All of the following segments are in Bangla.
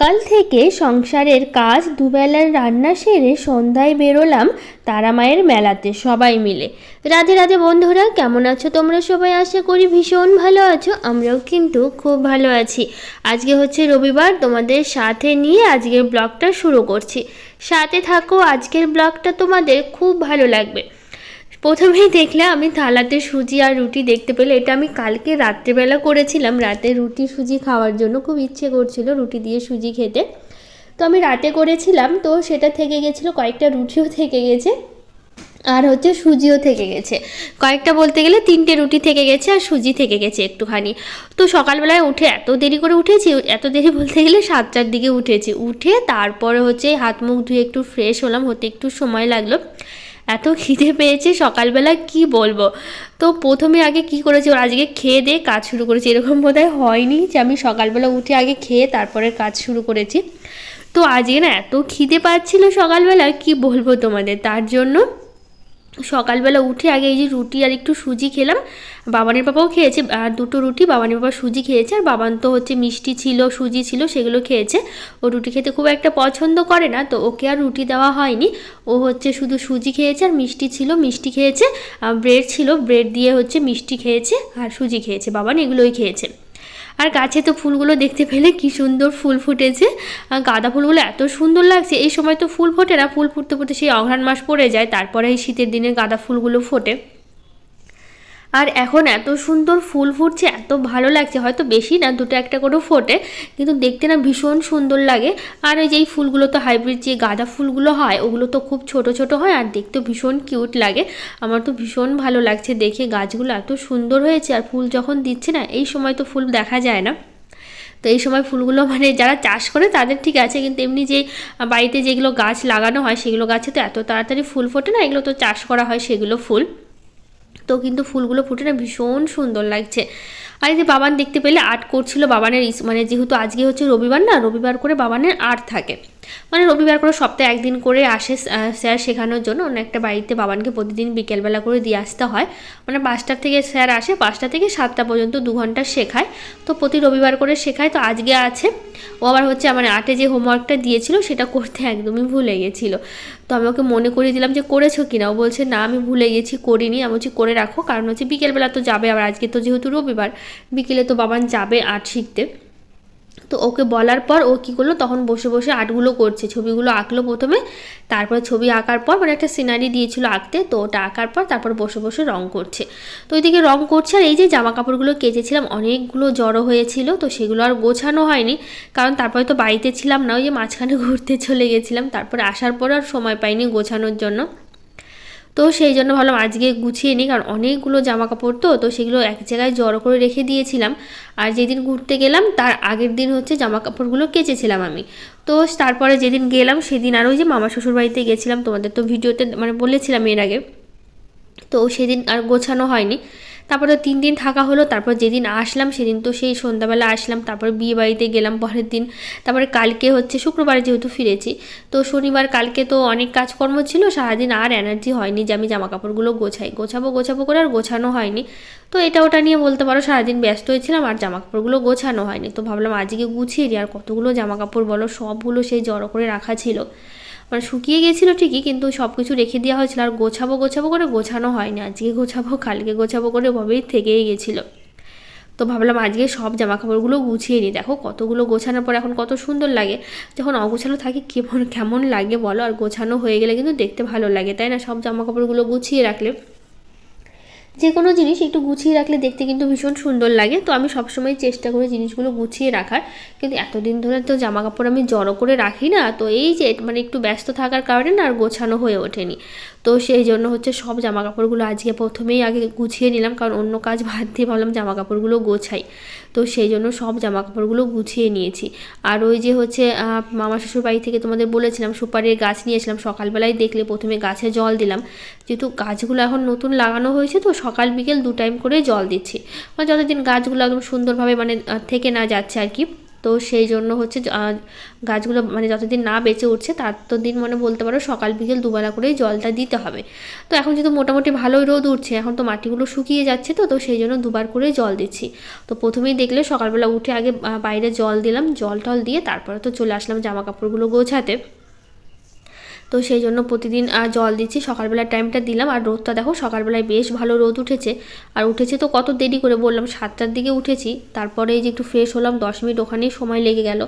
সকাল থেকে সংসারের কাজ দুবেলার রান্না সেরে সন্ধ্যায় বেরোলাম তারা মায়ের মেলাতে সবাই মিলে। রাধে রাধে বন্ধুরা, কেমন আছো তোমরা সবাই? আশা করি ভীষণ ভালো আছো, আমরাও কিন্তু খুব ভালো আছি। আজকে হচ্ছে রবিবার, তোমাদের সাথে নিয়ে আজকের ব্লগটা শুরু করছি। সাথে থাকো, আজকের ব্লগটা তোমাদের খুব ভালো লাগবে। প্রথমেই দেখলে আমি থালাতে সুজি আর রুটি দেখতে পেলে, এটা আমি কালকে রাত্রেবেলা করেছিলাম। রাতে রুটি, সুজি খাওয়ার জন্য খুব ইচ্ছে করছিল রুটি দিয়ে সুজি খেতে। তো আমি রাতে করেছিলাম, তো সেটা থেকে গেছিল, কয়েকটা রুটিও থেকে গেছে আর হচ্ছে সুজিও থেকে গেছে। কয়েকটা বলতে গেলে তিনটে রুটি থেকে গেছে আর সুজি থেকে গেছে একটুখানি। তো সকালবেলায় উঠে এত দেরি করে উঠেছি, এত দেরি বলতে গেলে সাতটার দিকে উঠেছি। উঠে তারপরে হচ্ছে হাত মুখ ধুয়ে একটু ফ্রেশ হলাম, হতে একটু সময় লাগল। এত খিদে পেয়েছে, সকালবেলা কি বলব? তো প্রথমে আগে কি করেছি, ওর আজকে খেয়ে দিয়ে কাজ শুরু করেছি। এরকম বোধ হয়নি যে আমি সকালবেলা উঠে আগে খেয়ে তারপরে কাজ শুরু করেছি। তো আজকে না এত খিদে পাচ্ছিল সকালবেলা, কি বলব তোমাদের? তার জন্য সকালবেলা উঠে আগে এই যে রুটি আর একটু সুজি খেলাম। বাবানের পাপাও খেয়েছে আর দুটো রুটি, বাবানের পাপা সুজি খেয়েছে, আর বাবান তো হচ্ছে মিষ্টি ছিল, সুজি ছিল, সেগুলো খেয়েছে। ও রুটি খেতে খুব একটা পছন্দ করে না, তো ওকে আর রুটি দেওয়া হয়নি। ও হচ্ছে শুধু সুজি খেয়েছে আর মিষ্টি ছিল, মিষ্টি খেয়েছে ব্রেড ছিল, ব্রেড দিয়ে হচ্ছে মিষ্টি খেয়েছে আর সুজি খেয়েছে। বাবান এগুলোই খেয়েছে। আর গাছে তো ফুলগুলো দেখতে পেলে কি সুন্দর ফুল ফুটেছে। গাঁদা ফুলগুলো এত সুন্দর লাগছে। এই সময় তো ফুল ফোটে না, ফুল ফুটতে ফুটতে সেই অঘ্রাণ মাস পড়ে যায়, তারপরে এই শীতের দিনে গাঁদা ফুলগুলো ফোটে। আর এখন এত সুন্দর ফুল ফুটছে, এত ভালো লাগছে। হয়তো বেশি না, দুটো একটা করেও ফোটে, কিন্তু দেখতে না ভীষণ সুন্দর লাগে। আর ওই যে এই ফুলগুলো তো হাইব্রিড যে গাঁদা ফুলগুলো হয়, ওগুলো তো খুব ছোট ছোট হয় আর দেখতে ভীষণ কিউট লাগে। আমার তো ভীষণ ভালো লাগছে দেখে, গাছগুলো এত সুন্দর হয়েছে আর ফুল যখন দিচ্ছে না, এই সময় তো ফুল দেখা যায় না। তো এই সময় ফুলগুলো মানে যারা চাষ করে তাদের ঠিক আছে, কিন্তু এমনি যে বাড়িতে যেগুলো গাছ লাগানো হয়, সেগুলো গাছে তো এত তাড়াতাড়ি ফুল ফোটে না, এগুলো তো চাষ করা হয় সেগুলো ফুল। তো কিন্তু ফুলগুলো ফুটে না ভীষণ সুন্দর লাগছে। আর এই যে বাবান দেখতে পেলে আর্ট করছিল বাবানের মানে যেহেতু আজকে হচ্ছে রবিবার না, রবিবার করে বাবানের আর্ট থাকে। মানে রবিবার করে সপ্তাহে একদিন করে আসে স্যার শেখানোর জন্য। অন্য একটা বাড়িতে বাবানকে প্রতিদিন বিকেলবেলা করে দিয়ে আসতে হয়। মানে পাঁচটার থেকে স্যার আসে, পাঁচটা থেকে সাতটা পর্যন্ত দু ঘণ্টা শেখায়। তো প্রতি রবিবার করে শেখায়, তো আজকে আছে। ও আবার হচ্ছে আমার আর্টে যে হোমওয়ার্কটা দিয়েছিল, সেটা করতে একদমই ভুলে গেছিল। তো আমি ওকে মনে করিয়ে দিলাম যে করেছ কিনা। ও বলছে, না, আমি ভুলে গেছি, করিনি। আমি বলছি, করে রাখো। কারণ হচ্ছে বিকেলবেলা তো যাবে আবার। আজকে তো যেহেতু রবিবার, বিকেলে তো বাবান যাবে আর্ট শিখতে। তো ওকে বলার পর ও কী করল? তখন বসে বসে আর্টগুলো করছে। ছবিগুলো আঁকলো প্রথমে। তারপর ছবি আঁকার পর মানে একটা সিনারি দিয়েছিল আঁকতে। তো ওটা আঁকার পর তারপর বসে বসে রং করছে। তো ওইদিকে রং করছে আর এই যে জামা কাপড়গুলো কেচেছিলাম, অনেকগুলো জড়ো হয়েছিল। তো সেগুলো আর গোছানো হয়নি। কারণ তারপরে তো বাড়িতে ছিলাম না, ওই যে মাঝখানে ঘুরতে চলে গেছিলাম। তারপরে আসার পর আর সময় পাইনি গোছানোর জন্য। তো সেই জন্য ভাবলাম আজকে গুছিয়ে নিই, কারণ অনেকগুলো জামা কাপড় তো তো সেগুলো এক জায়গায় জড়ো করে রেখে দিয়েছিলাম। আর যেদিন ঘুরতে গেলাম, তার আগের দিন হচ্ছে জামা কাপড়গুলো কেচেছিলাম আমি। তো তারপরে যেদিন গেলাম, সেদিন আর ওই যে মামা শ্বশুর বাড়িতে গেছিলাম, তোমাদের তো ভিডিওতে মানে বলেছিলাম এর আগে। তো সেদিন আর গোছানো হয়নি। তারপরে তিন দিন থাকা হলো, তারপর যেদিন আসলাম সেদিন তো সেই সন্ধ্যাবেলা আসলাম, তারপর বিয়ে বাড়িতে গেলাম পরের দিন। তারপরে কালকে হচ্ছে শুক্রবারে যেহেতু ফিরেছি, তো শনিবার কালকে তো অনেক কাজকর্ম ছিল, সারাদিন আর এনার্জি হয়নি যে আমি জামা কাপড়গুলো গোছাই। গোছাবো গোছাবো করে আর গোছানো হয়নি। তো এটা ওটা নিয়ে বলতে পারো সারাদিন ব্যস্ত হয়েছিলাম আর জামা কাপড়গুলো গোছানো হয়নি। তো ভাবলাম আজকে গুছিয়ে দিই আর কতগুলো জামা কাপড় বলো, সবগুলো সেই জড়ো করে রাখা ছিল। মানে শুকিয়ে গেছিল ঠিকই, কিন্তু সব কিছু রেখে দেওয়া হয়েছিল আর গোছাবো গোছাবো করে গোছানো হয়নি। আজকে গোছাবো, কালকে গোছাবো করে ওভাবেই থেকেই গেছিল তো ভাবলাম আজকে সব জামা কাপড়গুলো গুছিয়ে নিই। দেখো কতগুলো গোছানোর পর এখন কত সুন্দর লাগে। যখন অগোছানো থাকে কেমন কেমন লাগে বলো? আর গোছানো হয়ে গেলে কিন্তু দেখতে ভালো লাগে, তাই না? সব জামা কাপড়গুলো গুছিয়ে রাখলে যে কোনো জিনিস একটু গুছিয়ে রাখলে দেখতে কিন্তু ভীষণ সুন্দর লাগে। তো আমি সবসময় চেষ্টা করি জিনিসগুলো গুছিয়ে রাখার। কিন্তু এতদিন ধরে তো জামা কাপড় আমি জড়ো করে রাখি না। তো এই যে মানে একটু ব্যস্ত থাকার কারণে না আর গোছানো হয়ে ওঠেনি। তো সেই জন্য হচ্ছে সব জামা কাপড়গুলো আজকে প্রথমেই আগে গুছিয়ে নিলাম, কারণ অন্য কাজ বাদ দিয়ে ভাবলাম জামা কাপড়গুলো গোছাই। তো সেই জন্য সব জামা কাপড়গুলো গুছিয়ে নিয়েছি। আর ওই যে হচ্ছে মামা শ্বশুর বাড়ি থেকে তোমাদের বলেছিলাম, সুপারির গাছ নিয়েছিলাম, সকালবেলায় দেখলে প্রথমে গাছে জল দিলাম। যেহেতু গাছগুলো এখন নতুন লাগানো হয়েছে, তো সকাল বিকেল দু টাইম করে জল দিচ্ছি। মানে যতদিন গাছগুলো একদম সুন্দরভাবে মানে থেকে না যাচ্ছে আর কি। তো সেই জন্য হচ্ছে গাছগুলো মানে যতদিন না বেঁচে উঠছে তার তো দিন মানে বলতে পারো সকাল বিকেল দুবেলা করেই জলটা দিতে হবে। তো এখন যেহেতু মোটামুটি ভালোই রোদ উঠছে, এখন তো মাটিগুলো শুকিয়ে যাচ্ছে তো তো সেই জন্য দুবার করে জল দিচ্ছি। তো প্রথমেই দেখলে সকালবেলা উঠে আগে বাইরে জল দিলাম, জল টল দিয়ে তারপরে তো চলে আসলাম জামা কাপড়গুলো গোছাতে। তো সেই জন্য প্রতিদিন জল দিচ্ছি। সকালবেলার টাইমটা দিলাম। আর রোদটা দেখো, সকালবেলায় বেশ ভালো রোদ উঠেছে। আর উঠেছে তো কত দেরি করে বললাম, সাতটার দিকে উঠেছি। তারপরে এই যে একটু ফ্রেশ হলাম, দশ মিনিট ওখানেই সময় লেগে গেল।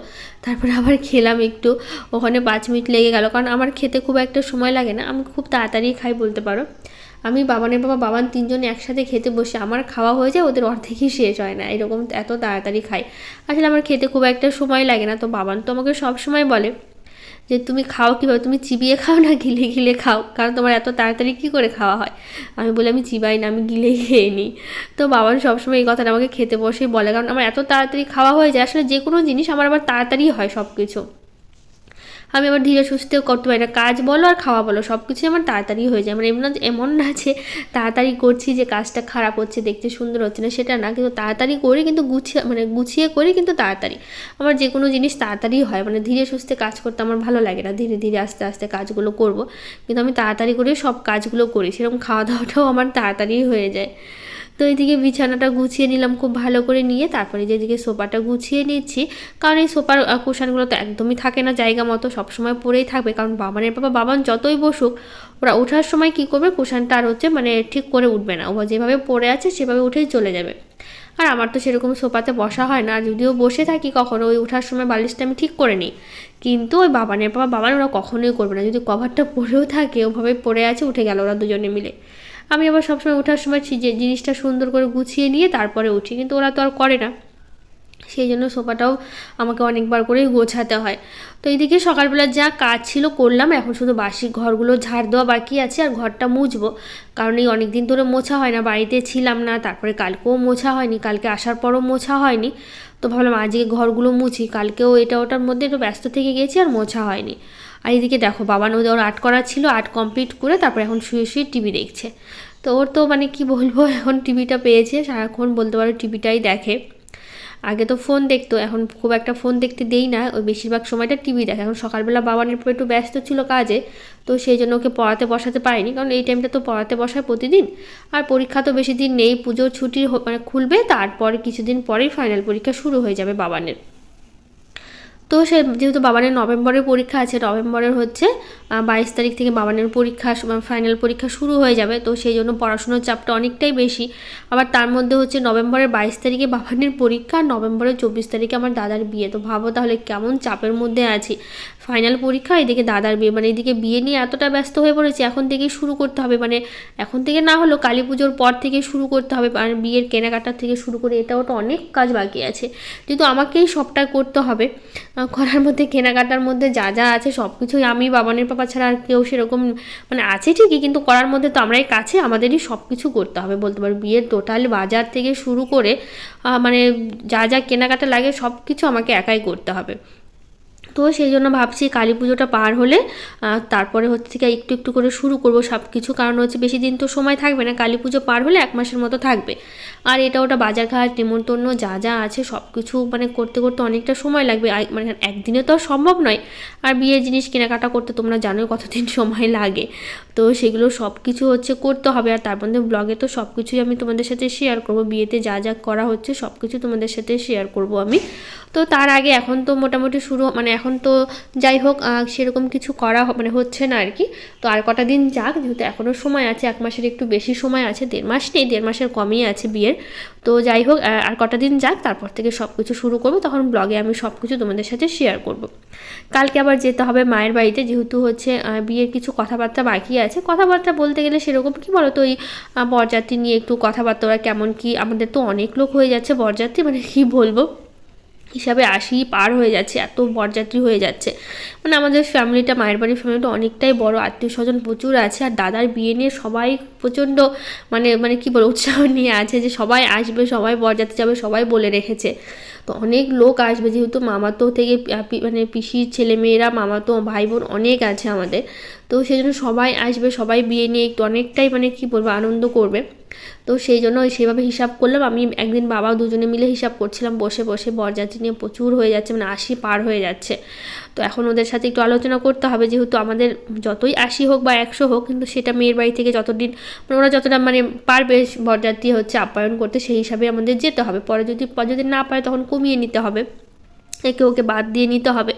তারপরে আবার খেলাম একটু, ওখানে পাঁচ মিনিট লেগে গেল। কারণ আমার খেতে খুব একটা সময় লাগে না। আমি খুব তাড়াতাড়ি খাই বলতে পারো। আমি বাবানের বাবা, বাবান তিনজনে একসাথে খেতে বসে। আমার খাওয়া হয়ে যায়, ওদের অর্ধেকই শেষ হয় না। এরকম এত তাড়াতাড়ি খাই। আসলে আমার খেতে খুব একটা সময় লাগে না। তো বাবান তো আমাকে সব সময় বলে যে তুমি খাও কীভাবে? তুমি চিবিয়ে খাও না গিলে গিলে খাও? কারণ তোমার এত তাড়াতাড়ি কী করে খাওয়া হয়? আমি বলি, আমি চিবাই না, আমি গিলে খেয়ে নিই। তো বাবার সবসময় এই কথাটা আমাকে খেতে বসেই বলে, কারণ আমার এত তাড়াতাড়ি খাওয়া হয়ে যায়। আসলে যে কোনো জিনিস আমার আবার তাড়াতাড়ি হয় সব কিছু আমি আবার ধীরে সুস্থে করতে পারি না। কাজ বলো আর খাওয়া বলো সব কিছুই আমার তাড়াতাড়ি হয়ে যায়। মানে এমন এমন না যে তাড়াতাড়ি করছি যে কাজটা খারাপ হচ্ছে, দেখতে সুন্দর হচ্ছে না, সেটা না। কিন্তু তাড়াতাড়ি করি কিন্তু গুছিয়ে মানে গুছিয়ে করি কিন্তু তাড়াতাড়ি। আমার যে কোনো জিনিস তাড়াতাড়ি হয়। মানে ধীরে সুস্থে কাজ করতে আমার ভালো লাগে না। ধীরে ধীরে আস্তে আস্তে কাজগুলো করব। কিন্তু আমি তাড়াতাড়ি করে সব কাজগুলো করি। সেরকম খাওয়া দাওয়াটাও আমার তাড়াতাড়ি হয়ে যায়। তো এইদিকে বিছানাটা গুছিয়ে নিলাম খুব ভালো করে নিয়ে, তারপরে যেদিকে সোফাটা গুছিয়ে নিচ্ছি, কারণ এই সোফার কুশানগুলো তো একদমই থাকে না জায়গা মতো, সবসময় পড়েই থাকবে, কারণ বাবানের বাবা বাবান যতই বসুক, ওরা ওঠার সময় কি করবে, কুশানটা আর হচ্ছে মানে ঠিক করে উঠবে না, ও যেভাবে পড়ে আছে সেভাবে উঠেই চলে যাবে। আর আমার তো সেরকম সোফাতে বসা হয় না যদিও বসে থাকি কখনো, ওই ওঠার সময় বালিশটা আমি ঠিক করে নিই, কিন্তু ওই বাবানের বাবা বাবান ওরা কখনোই করবে না, যদি কভারটা পরেও থাকে, ওভাবে পড়ে আছে, উঠে গেল ওরা দুজনে মিলে। আমি আবার সবসময় ওঠার সময় যে জিনিসটা সুন্দর করে গুছিয়ে নিয়ে তারপরে উঠি, কিন্তু ওরা তো আর করে না। সেই জন্য সোফাটাও আমাকে অনেকবার করেই গোছাতে হয়। তো এইদিকে সকালবেলা যা কাজ ছিল করলাম, এখন শুধু বাসি ঘরগুলো ঝাড় দেওয়া বাকি আছে আর ঘরটা মুছবো। কারণ এই অনেক দিন ধরে মোছা হয় না, বাড়িতে ছিলাম না, তারপরে কালকেও মোছা হয়নি, কালকে আসার পরও মোছা হয়নি। তো ভাবলাম আজকে ঘরগুলো মুছি, কালকেও এটা ওটার মধ্যে একটু ব্যস্ত থেকে গেছি আর মোছা হয়নি। আর এদিকে দেখো, বাবা ওদের ওর আর্ট করা ছিল আর্ট কমপ্লিট করে তারপরে এখন শুয়ে শুয়ে টিভি দেখছে। তো ওর তো মানে কি বলব, এখন টিভিটা পেয়েছে, সারাক্ষণ বলতে পারো টিভিটাই দেখে। আগে তো ফোন দেখতো, এখন খুব একটা ফোন দেখতে দেই না, ওই বেশিরভাগ সময়টা টিভি দেখে। এখন সকালবেলা বাবানের উপর একটু ব্যস্ত ছিল কাজে, তো সেই জন্য ওকে পড়াতে বসাতে পারিনি, কারণ এই টাইমটা তো পড়াতে বসায় প্রতিদিন। আর পরীক্ষা তো বেশি দিন নেই পুজোর ছুটি মানে খুলবে, তারপরে কিছুদিন পরেই ফাইনাল পরীক্ষা শুরু হয়ে যাবে বাবানের। তো সে যেহেতু বাবানের নভেম্বরের পরীক্ষা আছে, নভেম্বরের হচ্ছে বাইশ তারিখ থেকে বাবানের পরীক্ষা ফাইনাল পরীক্ষা শুরু হয়ে যাবে। তো সেই জন্য পড়াশোনার চাপটা অনেকটাই বেশি। আবার তার মধ্যে হচ্ছে নভেম্বরের বাইশ তারিখে বাবানের পরীক্ষা নভেম্বরের চব্বিশ তারিখে আমার দাদার বিয়ে। তো ভাবো তাহলে কেমন চাপের মধ্যে আছি। ফাইনাল পরীক্ষা, এদিকে দাদার বিয়ে মানে এদিকে বিয়ে নিয়ে এতটা ব্যস্ত হয়ে পড়েছি, এখন থেকেই শুরু করতে হবে। মানে এখন থেকে না হলেও কালী পুজোর পর থেকে শুরু করতে হবে, আর বিয়ের কেনাকাটার থেকে শুরু করে এটা ওটা অনেক কাজ বাকি আছে। যেহেতু আমাকেই সবটা করতে হবে। করার মধ্যে, কেনাকাটার মধ্যে যা যা আছে সব কিছুই আমি বাবানের পাপা ছাড়া আর কেউ সেরকম মানে আছে ঠিকই, কিন্তু করার মধ্যে তো আমরাই কাছে, আমাদেরই সব কিছু করতে হবে বলতে পারি। বিয়ের টোটাল বাজার থেকে শুরু করে মানে যা যা কেনাকাটা লাগে সব কিছু আমাকে একাই করতে হবে। তো সেই জন্য ভাবছি কালী পুজোটা পার হলে তারপরে হচ্ছে থেকে একটু একটু করে শুরু করব সব কিছু কারণ হচ্ছে বেশি দিন তো সময় থাকবে না, কালী পুজো পার হলে এক মাসের মতো থাকবে। আর এটা ওটা বাজার বাজারঘাট নেমন্তন্ন যা যা আছে সব কিছু মানে করতে করতে অনেকটা সময় লাগবে। মানে একদিনে তো আর সম্ভব নয়। আর বিয়ের জিনিস কেনাকাটা করতে তোমরা জানোই কতদিন সময় লাগে। তো সেগুলো সব কিছু হচ্ছে করতে হবে। আর তার মধ্যে ব্লগে তো সব কিছুই আমি তোমাদের সাথে শেয়ার করব। বিয়েতে যা যা করা হচ্ছে সব কিছু তোমাদের সাথে শেয়ার করব আমি। তো তার আগে এখন তো মোটামুটি শুরু মানে এখন তো যাই হোক সেরকম কিছু করা মানে হচ্ছে না আর কি। তো আর কটা দিন যাক, যেহেতু এখনও সময় আছে, এক মাসের একটু বেশি সময় আছে, দেড় মাস নেই, দেড় মাসের কমই আছে বিয়ের। তো যাই হোক আর কটা দিন যাক, তারপর থেকে সব কিছু শুরু করব, তখন ব্লগে আমি সব কিছু তোমাদের সাথে শেয়ার করব। কালকে আবার যেতে হবে মায়ের বাড়িতে, যেহেতু হচ্ছে বিয়ের কিছু কথাবার্তা বাকি আছে। কথাবার্তা বলতে গেলে সেরকম কি বলো তো ওই বরযাত্রী নিয়ে একটু কথাবার্তা, ওরা কেমন কি, আমাদের তো অনেক লোক হয়ে যাচ্ছে বরযাত্রী মানে কি বলব? হিসাবে আশি পার হয়ে যাচ্ছে, এত বরযাত্রী হয়ে যাচ্ছে। মানে আমাদের ফ্যামিলিটা মায়ের বাড়ির ফ্যামিলিটা অনেকটাই বড় আত্মীয় স্বজন প্রচুর আছে, আর দাদার বিয়ে নিয়ে সবাই প্রচণ্ড মানে মানে কি বলব, উৎসাহ নিয়ে আছে যে সবাই আসবে, সবাই বরযাত্রী যাবে, সবাই বলে রেখেছে। তো অনেক লোক আসবে যেহেতু মামাতো থেকে মানে পিসির ছেলে মেয়েরা, মামাতো ভাই বোন অনেক আছে আমাদের। তো সেই জন্য সবাই আসবে, সবাই বিয়ে নিয়ে একটু অনেকটাই মানে কী বলব, আনন্দ করবে। তো সেই জন্য সেভাবে হিসাব করলাম। আমি একদিন বাবা দুজনে মিলে হিসাব করছিলাম। বসে বসে বরযাত্রী নিয়ে প্রচুর হয়ে যাচ্ছে মানে আশি পার হয়ে যাচ্ছে। তো এখন ওদের সাথে একটু আলোচনা করতে হবে, যেহেতু আমাদের যতই আশি হোক বা একশো হোক, কিন্তু সেটা মেয়ের বাড়ি থেকে যতদিন মানে ওরা যতটা মানে পারবে বরযাত্রী হচ্ছে আপ্যায়ন করতে, সেই হিসাবে আমাদের যেতে হবে। পরে যদি যদি না পারে তখন কমিয়ে নিতে হবে। একে ওকে বাদ দিয়ে নিতে হবে।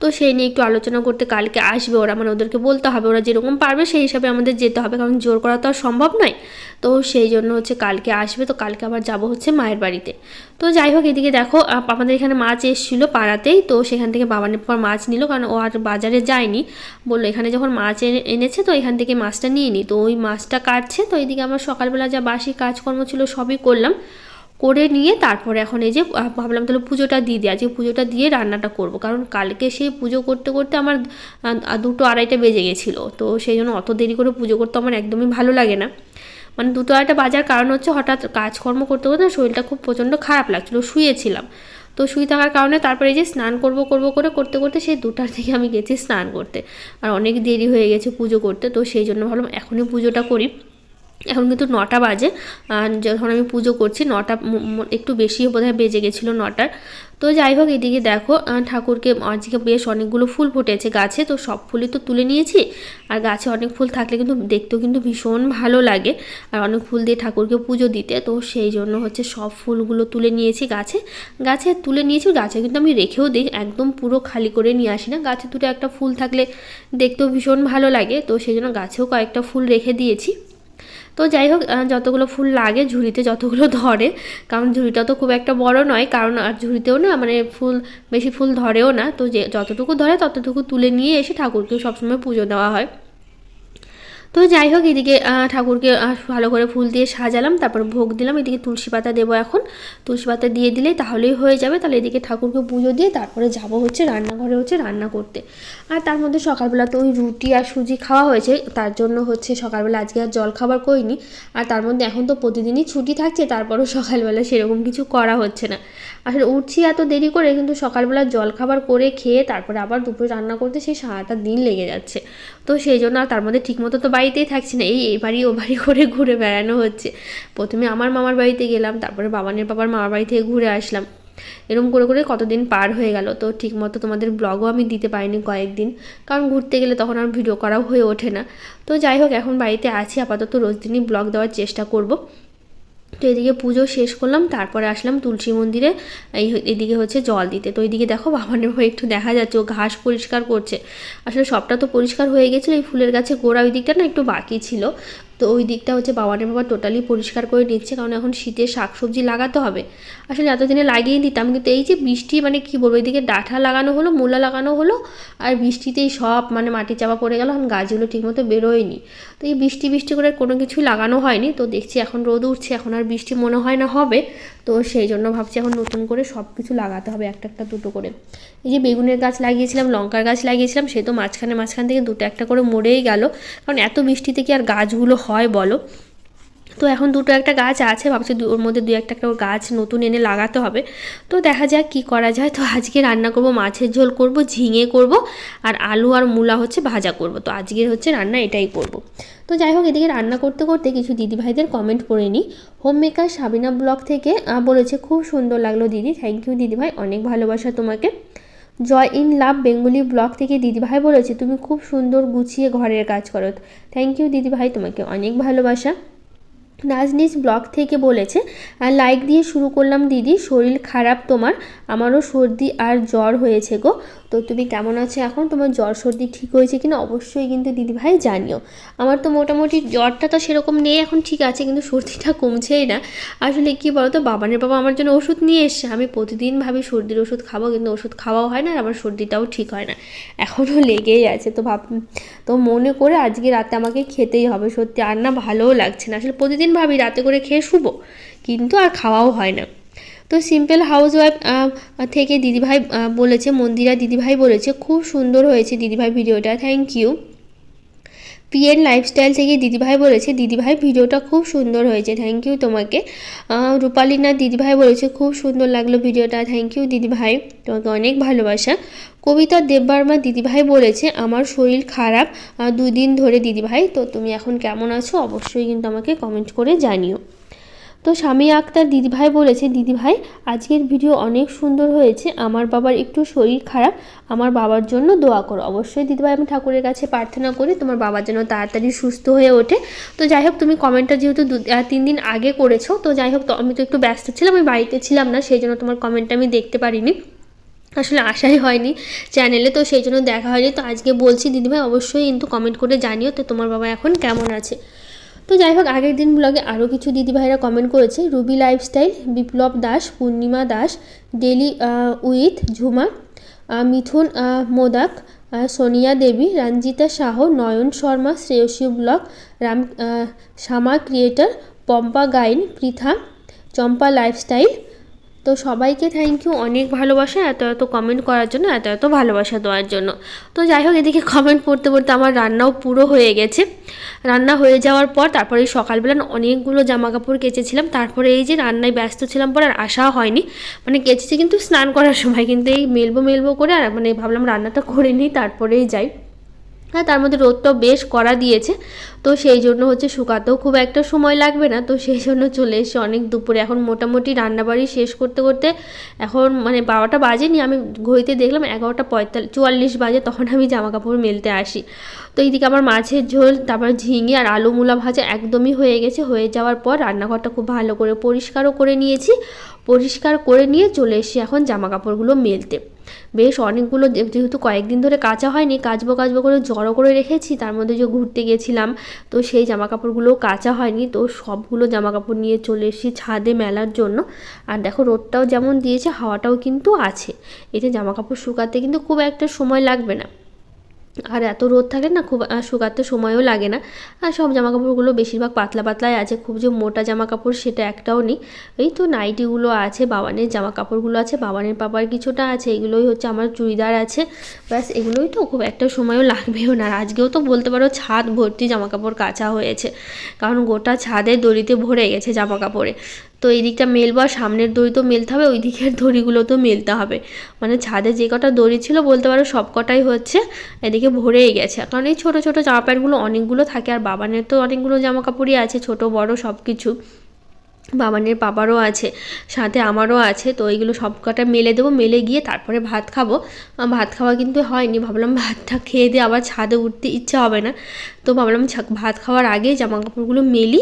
তো সেই নিয়ে একটু আলোচনা করতে কালকে আসবে ওরা। মানে ওদেরকে বলতে হবে, ওরা যেরকম পারবে সেই হিসাবে আমাদের যেতে হবে। কারণ জোর করা তো আর সম্ভব নয়। তো সেই জন্য হচ্ছে কালকে আসবে। তো কালকে আবার যাব হচ্ছে মায়ের বাড়িতে। তো যাই হোক, এদিকে দেখো আমাদের এখানে মাছ এসেছিল পাড়াতেই। তো সেখান থেকে বাবানের পর মাছ নিল। কারণ ও আর বাজারে যায়নি। বলল, এখানে যখন মাছ এনে- এনেছে, তো এখান থেকে মাছটা নিয়ে নি। তো ওই মাছটা কাটছে। তো এইদিকে আমার সকালবেলা যা বাসি কাজকর্ম ছিল সবই করলাম। করে নিয়ে তারপরে এখন এই যে ভাবলাম তাহলে পুজোটা দিয়ে দিই। আজকে পুজোটা দিয়ে রান্নাটা করব। কারণ কালকে সেই পুজো করতে করতে আমার দুটো আড়াইটা বেজে গেছিল। তো সেই জন্য অত দেরি করে পুজো করতে আমার একদমই ভালো লাগে না। মানে দুটো আড়াইটা বাজার কারণ হচ্ছে হঠাৎ কাজকর্ম করতে করতে শরীরটা খুব প্রচণ্ড খারাপ লাগছিল। শুয়েছিলাম। তো শুয়ে থাকার কারণে তারপরে এই যে স্নান করব করব, করে করতে করতে সেই দুটার থেকে আমি গেছি স্নান করতে। আর অনেক দেরি হয়ে গেছে পুজো করতে। তো সেই জন্য ভাবলাম এখনই পুজোটা করি। এখন কিন্তু নটা বাজে যখন আমি পুজো করছি, নটা একটু বেশি বোধহয় বেজে গেছিল নটার। তো যাই হোক, এদিকে দেখো ঠাকুরকে আজকে বেশ অনেকগুলো ফুল ফুটেছে গাছে, তো সব ফুলই তো তুলে নিয়েছি। আর গাছে অনেক ফুল থাকলে কিন্তু দেখতেও কিন্তু ভীষণ ভালো লাগে। আর অনেক ফুল দিয়ে ঠাকুরকে পুজো দিতে, তো সেই জন্য হচ্ছে সব ফুলগুলো তুলে নিয়েছি গাছে। গাছে তুলে নিয়েছি, গাছে কিন্তু আমি রেখেও দিই, একদম পুরো খালি করে নিয়ে আসি না। গাছে দুটো একটা ফুল থাকলে দেখতেও ভীষণ ভালো লাগে, তো সেই জন্য গাছেও কয়েকটা ফুল রেখে দিয়েছি। তো যাই হোক যতগুলো ফুল লাগে ঝুড়িতে যতগুলো ধরে, কারণ ঝুড়িটা তো খুব একটা বড় নয়, কারণ আর ঝুড়িতেও না মানে ফুল, বেশি ফুল ধরেও না। তো যে যতটুকু ধরে ততটুকু তুলে নিয়ে এসে ঠাকুরকে সবসময় পুজো দেওয়া হয়। তো যাই হোক, এদিকে ঠাকুরকে ভালো করে ফুল দিয়ে সাজালাম, তারপর ভোগ দিলাম। এদিকে তুলসী পাতা দেবো এখন। তুলসী পাতা দিয়ে দিলে তাহলেই হয়ে যাবে। তাহলে এদিকে ঠাকুরকে পুজো দিয়ে তারপরে যাব হচ্ছে রান্নাঘরে হচ্ছে রান্না করতে। আর তার মধ্যে সকালবেলা তো ওই রুটি আর সুজি খাওয়া হয়েছে, তার জন্য হচ্ছে সকালবেলা আজকে আর জল খাবার করিনি। আর তার মধ্যে এখন তো প্রতিদিনই ছুটি থাকছে, তারপরেও সকালবেলা সেরকম কিছু করা হচ্ছে না। আসলে উঠছি এত দেরি করে, কিন্তু সকালবেলা জল খাবার করে খেয়ে তারপরে আবার দুপুরে রান্না করতে সেই সারাটা দিন লেগে যাচ্ছে। তো সেই জন্য আর তার মধ্যে ঠিকমতো তো বাড়িতেই থাকছি না। এই বাড়ি ও বাড়ি করে ঘুরে বেড়ানো হচ্ছে। প্রথমে আমার মামার বাড়িতে গেলাম, তারপরে বাবানের বাবার মামার বাড়ি থেকে ঘুরে আসলাম। এরকম করে করে কতদিন পার হয়ে গেল তো ঠিকমতো তোমাদের ব্লগও আমি দিতে পারিনি কয়েকদিন। কারণ ঘুরতে গেলে তখন আর ভিডিও করাও হয়ে ওঠে না। তো যাই হোক, এখন বাড়িতে আছি। আপাতত রোজ দিনই ব্লগ দেওয়ার চেষ্টা করব। তো এদিকে পুজো শেষ করলাম, তারপরে আসলাম তুলসী মন্দিরে, এই এদিকে হচ্ছে জল দিতে। তো এইদিকে দেখো বাবানের ভাই একটু দেখা যাচ্ছে, ও ঘাস পরিষ্কার করছে। আসলে সবটা তো পরিষ্কার হয়ে গেছিল, এই ফুলের গাছে গোড়া ওই দিকটা না একটু বাকি ছিল। তো ওই দিকটা হচ্ছে বাবানের বাবা টোটালি পরিষ্কার করে নিচ্ছে, কারণ এখন শীতে শাকসবজি লাগাতে হবে। আসলে এতদিনে লাগিয়ে দিতাম, কিন্তু এই যে বৃষ্টি মানে কি বলব এইদিকে ডাঁঠা লাগানো হলো, মূলা লাগানো হলো, আর বৃষ্টিতেই সব মানে মাটি চাপা পড়ে গেল, এখন গাছগুলো ঠিকমতো বেরোয়নি। তো এই বৃষ্টি বৃষ্টি করে কোনো কিছুই লাগানো হয়নি, তো দেখছি এখন রোদ উঠছে, এখন আর বৃষ্টি মনে হয় না হবে, তো সেই জন্য ভাবছি এখন নতুন করে সব কিছু লাগাতে হবে, একটা একটা দুটো করে। এই যে বেগুনের গাছ লাগিয়েছিলাম, লঙ্কার গাছ লাগিয়েছিলাম, সে তো মাঝখানে মাঝখান থেকে দুটো একটা করে মরেই গেল, কারণ এত বৃষ্টিতে কি আর গাছগুলো হয় বলো। তো এখন দুটো একটা গাছ আছে, ভাবছি ওর মধ্যে দু একটা একটা গাছ নতুন এনে লাগাতে হবে। তো দেখা যাক কি করা যায়। তো আজকে রান্না করব, মাছের ঝোল করব, ঝিঙে করব, আর আলু আর মূলা হচ্ছে ভাজা করব। তো আজকের হচ্ছে রান্না এটাই করব। তো যাই হোক, এদিকে রান্না করতে করতে কিছু দিদিভাইদের কমেন্ট করে নিই। হোম মেকার সাবিনা ব্লগ থেকে বলেছে, খুব সুন্দর লাগল দিদি। থ্যাংক ইউ দিদিভাই। অনেক ভালোবাসা তোমাকে। Joy in love Bengali blog থেকে দিদিভাই বলেছে, তুমি খুব সুন্দর গুছিয়ে ঘরের কাজ করো। থ্যাংক ইউ দিদিভাই, তোমাকে অনেক ভালোবাসা। নাজনিজ ব্লগ থেকে বলেছে, আর লাইক দিয়ে শুরু করলাম দিদি, শরীর খারাপ তোমার, আমারও সর্দি আর জ্বর হয়েছে গো। তো তুমি কেমন আছো এখন? তোমার জ্বর সর্দি ঠিক হয়েছে কিনা? অবশ্যই কিন্তু দিদিভাই জানিও। আমার তো মোটামুটি জ্বরটা তো সেরকম নেই, এখন ঠিক আছে, কিন্তু সর্দিটা কমছেই না। আসলে কি বলতো, বাবানের বাবা আমার জন্য ওষুধ নিয়ে এসছে। আমি প্রতিদিন ভাবি সর্দির ওষুধ খাব, কিন্তু ওষুধ খাওয়াও হয় না আর আমার সর্দিটাও ঠিক হয় না। এখনও লেগেই আছে। তো ভাব, তো মনে করে আজকে রাতে আমাকে খেতেই হবে। সত্যি, আর না ভালোও লাগছে না। আসলে প্রতিদিন ভাবি রাতে করে খেয়ে শুবো। কিন্তু আর খাওয়াও হয় না। তো সিম্পল হাউস ওয়াইফ থেকে দিদিভাই বলেছে, মন্দিরা দিদিভাই বলেছে, খুব সুন্দর হয়েছে দিদিভাই ভিডিওটা থ্যাংক ইউ পিএন লাইফস্টাইল থেকে দিদিভাই বলেছে, দিদিভাই, ভিডিওটা খুব সুন্দর হয়েছে থ্যাংক ইউ তোমাকে। রূপালীনা দিদিভাই বলেছে, খুব সুন্দর লাগল ভিডিওটা থ্যাংক ইউ দিদিভাই, তোমাকে অনেক ভালোবাসা। কবিতা দেববর্মা দিদিভাই বলেছে আমার শরীর খারাপ আহ, দুই দিন ধরে দিদিভাই তো তুমি এখন কেমন আছো? অবশ্যই কিন্তু আমাকে কমেন্ট করে জানিও। তো স্বামী আক্তার দিদিভাই বলেছে দিদিভাই আজকের ভিডিও অনেক সুন্দর হয়েছে। আমার বাবার একটু শরীর খারাপ আমার বাবার জন্য দোয়া করো। অবশ্যই দিদিভাই আমি ঠাকুরের কাছে প্রার্থনা করি তোমার বাবার যেন তাড়াতাড়ি সুস্থ হয়ে ওঠে। তো যাই হোক তুমি কমেন্টটা যেহেতু দু তিন দিন আগে করেছ তো যাই হোক আমি তো একটু ব্যস্ত ছিলাম আমি বাড়িতে ছিলাম না সেই জন্য তোমার কমেন্টটা আমি দেখতে পারিনি। আসলে আশাই হয়নি চ্যানেলে তো সেই জন্য দেখা হয়নি। তো আজকে বলছি, দিদিভাই, অবশ্যই কিন্তু কমেন্ট করে জানিও তো তোমার বাবা এখন কেমন আছে। তো যাই হোক, আগের দিন ব্লগে আরও কিছু দিদিভাইরা কমেন্ট করেছে। Ruby lifestyle Biplab Das, Purnima Das, daily with Jhuma Mithun Modak Sonia Devi, Ranjita Shah Nayan Sharma, Shreyasi blog, Ram Shyama creator Pampa Gain, Pritha, Champa lifestyle তো সবাইকে থ্যাংক ইউ অনেক ভালোবাসা, এত এত কমেন্ট করার জন্য, এত এত ভালোবাসা দেওয়ার জন্য। তো যাই হোক, এদিকে কমেন্ট পড়তে পড়তে আমার রান্নাও পুরো হয়ে গেছে। রান্না হয়ে যাওয়ার পর তারপরে সকালবেলা অনেকগুলো জামা কাপড় কেচেছিলাম। তারপরে এই যে রান্নায় ব্যস্ত ছিলাম পর আর আসা হয়নি। মানে কেচেছি কিন্তু স্নান করার সময়, কিন্তু এই মেলবো মেলবো করে আর মানে ভাবলাম রান্নাটা করে নিই, তারপরেই যাই। হ্যাঁ তার মধ্যে রোদটাও বেশ করা দিয়েছে। তো সেই জন্য হচ্ছে শুকাতেও খুব একটা সময় লাগবে না। তো সেই জন্য চলে এসে অনেক দুপুরে। এখন মোটামুটি রান্নাবাড়ি শেষ করতে করতে এখন মানে বারোটা বাজেনি। আমি ঘড়িতে দেখলাম এগারোটা পঁয়তাল্লিশ, চুয়াল্লিশ বাজে, তখন আমি জামা কাপড় মেলতে আসি। তো এইদিকে আমার মাছের ঝোল, তারপর ঝিঙে আর আলু মূলা ভাজা একদমই হয়ে গেছে। হয়ে যাওয়ার পর রান্নাঘরটা খুব ভালো করে পরিষ্কারও করে নিয়েছি। পরিষ্কার করে নিয়ে চলে এসেছি এখন জামা কাপড়গুলো মেলতে। বেশ অনেকগুলো যেহেতু কয়েকদিন ধরে কাচা হয়নি, কাচবো কাচবো করে জড়ো করে রেখেছি, তার মধ্যে যে ঘুরতে গেছিলাম, তো সেই জামা কাপড়গুলোও কাচা হয়নি, তো সবগুলো জামা কাপড় নিয়ে চলে এসেছি ছাদে মেলার জন্য। আর দেখো রোদটাও যেমন দিয়েছে, হাওয়াটাও কিন্তু আছে। এতে জামা কাপড় শুকাতে কিন্তু খুব একটা সময় লাগবে না। আর এত রোদ থাকে না, খুব শুকাতে সময়ও লাগে না। আর সব জামা কাপড়গুলো বেশিরভাগ পাতলা পাতলাই আছে, খুব যে মোটা জামা কাপড় সেটা একটাও নেই। এই তো নাইটিগুলো আছে, বাবানের জামা কাপড়গুলো আছে, বাবানের পাপার কিছুটা আছে, এগুলোই হচ্ছে আমার চুড়িদার আছে। ব্যাস, এগুলোই তো খুব একটা সময়ও লাগবেও না। আজকেও তো বলতে পারো ছাদ ভর্তি জামা কাপড় কাচা হয়েছে, কারণ গোটা ছাদের দড়িতে ভরে গেছে জামা কাপড়ে তো এই দিকটা মেলবো আর সামনের দড়ি তো মেলতে হবে, ওই দিকের দড়িগুলো তো মেলতে হবে। মানে ছাদে যে কটা দড়ি ছিল বলতে পারো সব কটাই হচ্ছে, এদিকে ভরেই গেছে। কারণ এই ছোটো ছোটো জামা প্যান্টগুলো অনেকগুলো থাকে, আর বাবানের তো অনেকগুলো জামা কাপড়ই আছে, ছোটো বড় সব কিছু বাবানের বাবারও আছে, সাথে আমারও আছে, তো এইগুলো সব কটা মেলে দেবো, মেলে গিয়ে তারপরে ভাত খাব। ভাত খাওয়া কিন্তু হয়নি, ভাবলাম ভাতটা খেয়ে দিয়ে আবার ছাদে উঠতে ইচ্ছা হবে না। তো ভাবলাম ভাত খাওয়ার আগে জামা কাপড়গুলো মেলি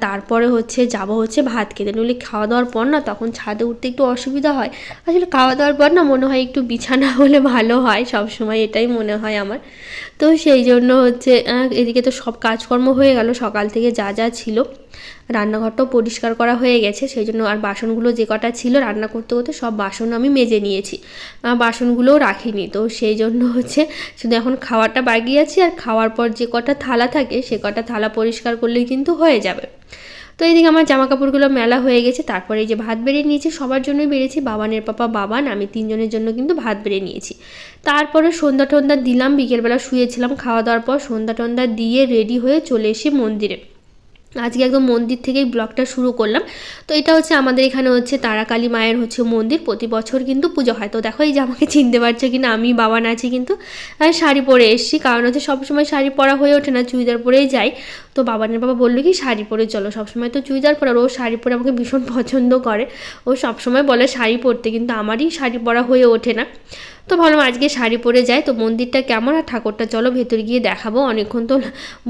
তারপরে হচ্ছে যাব হচ্ছে ভাত খেতে। নইলে খাওয়া দাওয়ার পর না তখন ছাদে উঠতে একটু অসুবিধা হয়। আসলে খাওয়া দাওয়ার পর না মনে হয় একটু বিছানা হলে ভালো হয়, সব সময় এটাই মনে হয় আমার। তো সেই জন্য হচ্ছে এদিকে তো সব কাজকর্ম হয়ে গেল, সকাল থেকে যা যা ছিল। রান্নাঘরটাও পরিষ্কার করা হয়ে গেছে, সেই জন্য আর বাসনগুলো যে কটা ছিল রান্না করতে করতে সব বাসন আমি মেজে নিয়েছি। বাসনগুলোও রাখিনি, তো সেই জন্য হচ্ছে শুধু এখন খাওয়াটা বাকি আছে আর খাওয়ার পর যে কটা থালা থাকে সে কটা থালা পরিষ্কার করলেই কিন্তু হয়ে যাবে। তো এইদিকে আমার জামা কাপড়গুলো মেলা হয়ে গেছে, তারপরে এই যে ভাত বেড়ে নিয়েছি, সবার জন্যই বেড়েছি, বাবানের পাপা বাবান, আমি তিনজনের জন্য কিন্তু ভাত বেড়ে নিয়েছি। তারপরে সন্ধ্যা টন্ধ্যা দিলাম, বিকেলবেলা শুয়েছিলাম, খাওয়া দাওয়ার পর সন্ধ্যা টন্ধ্যা দিয়ে রেডি হয়ে চলে এসি মন্দিরে। আজকে একদম মন্দির থেকেই ব্লগটা শুরু করলাম। তো এটা হচ্ছে আমাদের এখানে হচ্ছে তারাকালী মায়ের হচ্ছে মন্দির। প্রতি বছর কিন্তু পুজো হয়। তো দেখো এই যে আমাকে চিনতে পারছ কিনা আমি বাবা নাচি কিন্তু শাড়ি পরে এসেছি। কারণ হচ্ছে সবসময় শাড়ি পরা হয়ে ওঠে না, চুড়িদার পরেই যাই। তো বাবানের বাবা বলল কি, শাড়ি পরে চলো। সবসময় তো চুড়িদার পরে ও শাড়ি পরে আমাকে ভীষণ পছন্দ করে। ও সবসময় বলে শাড়ি পরতে, কিন্তু আমারই শাড়ি পরা হয়ে ওঠে না। তো ভাবলাম আজকে শাড়ি পরে যায় তো মন্দিরটা কেমন? আর ঠাকুরটা চলো ভেতর গিয়ে দেখাবো। অনেকক্ষণ তো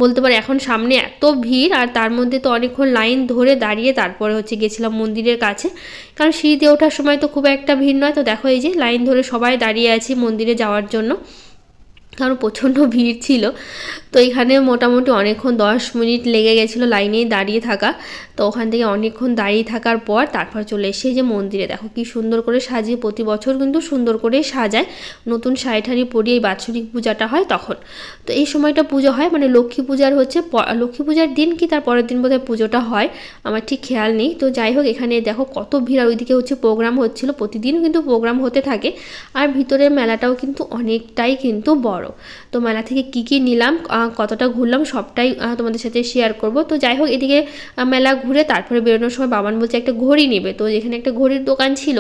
বলতে পারে, এখন সামনে এত ভিড়, আর তার মধ্যে তো অনেকক্ষণ লাইন ধরে দাঁড়িয়ে তারপরে হচ্ছে গেছিলাম মন্দিরের কাছে। কারণ সিঁড়িতে ওঠার সময় তো খুব একটা ভিড় নয়। তো দেখো এই যে লাইন ধরে সবাই দাঁড়িয়ে আছি মন্দিরে যাওয়ার জন্য। কারণ প্রচণ্ড ভিড় ছিল। তো এখানে মোটামুটি অনেকক্ষণ দশ মিনিট লেগে গেছিল লাইনেই দাঁড়িয়ে থাকা। তো ওখান থেকে অনেকক্ষণ দাঁড়িয়ে থাকার পর তারপর চলে এসে যে মন্দিরে। দেখো কি সুন্দর করে সাজিয়ে প্রতি বছর কিন্তু সুন্দর করে সাজায়। নতুন শাড়ি পরিয়ে এই বাৎসরিক পূজাটা হয় তখন। তো এই সময়টা পুজো হয় মানে লক্ষ্মী পূজার হচ্ছে লক্ষ্মী পূজার দিন কি তার পরের দিন বোধহয় পুজোটা হয়, আমার ঠিক খেয়াল নেই। তো যাই হোক, এখানে দেখো কত ভিড় আর ওইদিকে হচ্ছে প্রোগ্রাম হচ্ছিল। প্রতিদিন কিন্তু প্রোগ্রাম হতে থাকে। আর ভিতরের মেলাটাও কিন্তু অনেকটাই কিন্তু বড়। করো। তো মেলা থেকে কি কি নিলাম কতটা ঘুরলাম সবটাই তোমাদের সাথে শেয়ার করব। তো যাই হোক, এদিকে মেলা ঘুরে তারপরে বেরোনোর সময় বাবান বলছে একটা ঘড়ি নেবে। তো এখানে একটা ঘড়ির দোকান ছিল।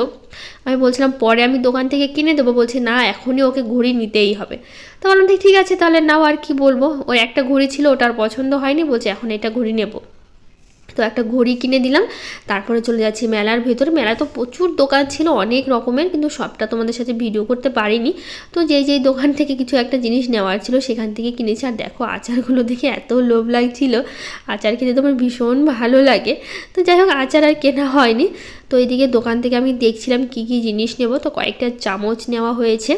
আমি বলছিলাম, পরে আমি দোকান থেকে কিনে দেবো। বলছে, না, এখনই ওকে ঘড়ি নিতেই হবে। তো বললাম, ঠিক আছে, তাহলে নাও আর কি বলব। ওই একটা ঘড়ি ছিল, ওটার পছন্দ হয়নি। বলছে, এখন এটা ঘড়ি নেব। তো একটা ঘড়ি কিনে দিলাম। তারপরে চলে যাচ্ছি মেলার ভেতর। মেলা তো প্রচুর দোকান ছিল, অনেক রকমের, কিন্তু সবটা তোমাদের সাথে ভিডিও করতে পারিনি। তো যেই যেই দোকান থেকে কিছু একটা জিনিস নেওয়ার ছিল, সেখান থেকে কিনেছি। আর দেখো, আচারগুলো দেখে এত লোভ লাগছিল। আচার খেতে তো আমার ভীষণ ভালো লাগে। তো যাই হোক, আচার আর কেনা হয়নি। তো এইদিকে দোকান থেকে আমি দেখছিলাম কি কি জিনিস নেব। তো কয়েকটা চামচ নেওয়া হয়েছে।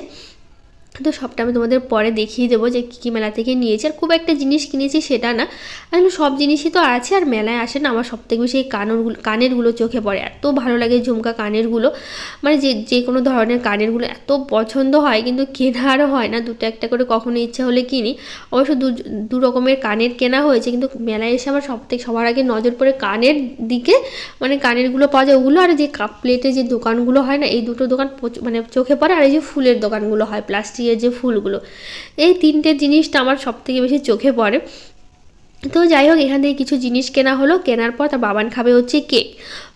তো সবটা আমি তোমাদের পরে দেখিয়ে দেবো যে কী কী মেলা থেকে নিয়েছি। আর খুব একটা জিনিস কিনেছি সেটা না। আসলে সব জিনিসই তো আছে আর মেলায় আসে না। আমার সব থেকে বেশি এই কানেরগুলো কানেরগুলো চোখে পড়ে। এত ভালো লাগে ঝুমকা কানেরগুলো। মানে যে যে কোনো ধরনের কানেরগুলো এত পছন্দ হয় কিন্তু কেনা আরও হয় না। দুটো একটা করে কখনো ইচ্ছা হলে কিনি। অবশ্য দু দু রকমের কানের কেনা হয়েছে কিন্তু মেলায় এসে আমার সব থেকে, সবার আগে নজর পড়ে কানের দিকে। মানে কানেরগুলো পাওয়া যায় ওগুলো। আর যে কাপ প্লেটের যে দোকানগুলো হয় না, এই দুটো দোকান মানে চোখে পড়ে। আর এই যে ফুলের দোকানগুলো হয়, প্লাস্টিকের যে ফুলগুলো। এই তিনটে জিনিসটা আমার সব থেকে বেশি চোখে পড়ে। তো যাই হোক, এখান থেকে কিছু জিনিস কেনা হলো। কেনার পর তার বাবান খাবে হচ্ছে কেক।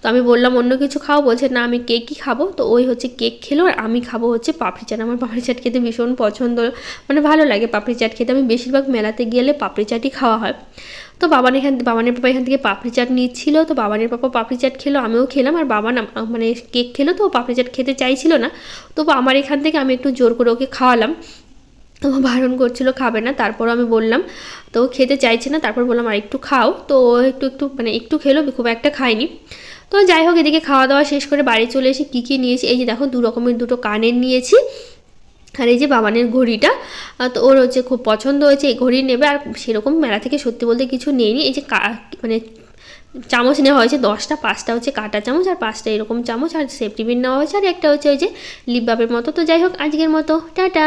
তো আমি বললাম, অন্য কিছু খাও? বলছে, না, আমি কেকই খাব। তো ওই হচ্ছে কেক খেলো আর আমি খাব হচ্ছে পাপড়ি চাট। আমার পাপড়ি চাট খেতে ভীষণ পছন্দ। মানে ভালো লাগে পাপড়ি চাট খেতে। আমি বেশিরভাগ মেলাতে গেলে পাপড়ি চাটই খাওয়া হয়। তো বাবান এখান বাবানের পাপা এখান থেকে পাপড়ি চাট নিচ্ছিল, তো বাবানের পাপা পাপড়ি চাট খেলো, আমিও খেলাম, আর বাবা মানে কেক খেলো তো পাপড়ি চাট খেতে চাইছিল না। তবু আমার এখান থেকে আমি একটু জোর করে ওকে খাওয়ালাম। তো বারণ করছিল, খাবে না। তারপর আমি বললাম, তো খেতে চাইছে না। তারপর বললাম, আর একটু খাও। তো একটু একটু মানে একটু খেলো, খুব একটা খায়নি। তো যাই হোক, এদিকে খাওয়া দাওয়া শেষ করে বাড়ি চলে এসে কী কী নিয়েছি, এই যে দেখো, দু রকমের দুটো কানের নিয়েছি। আর এই যে বাবানের ঘড়িটা তো ওর হচ্ছে খুব পছন্দ হয়েছে, এই ঘড়ি নেবে, আর সেরকম মেলা থেকে সত্যি বলতে কিছু নেয়নি এই যে মানে চামচ নেওয়া হয়েছে, দশটা, পাঁচটা হচ্ছে কাটা চামচ আর পাঁচটা এরকম চামচ, আর সেফটি পিন নেওয়া হয়েছে, আর একটা হচ্ছে ওই যে লিপ বাপের মতো। তো যাই হোক, আজকের মতো, টাটা!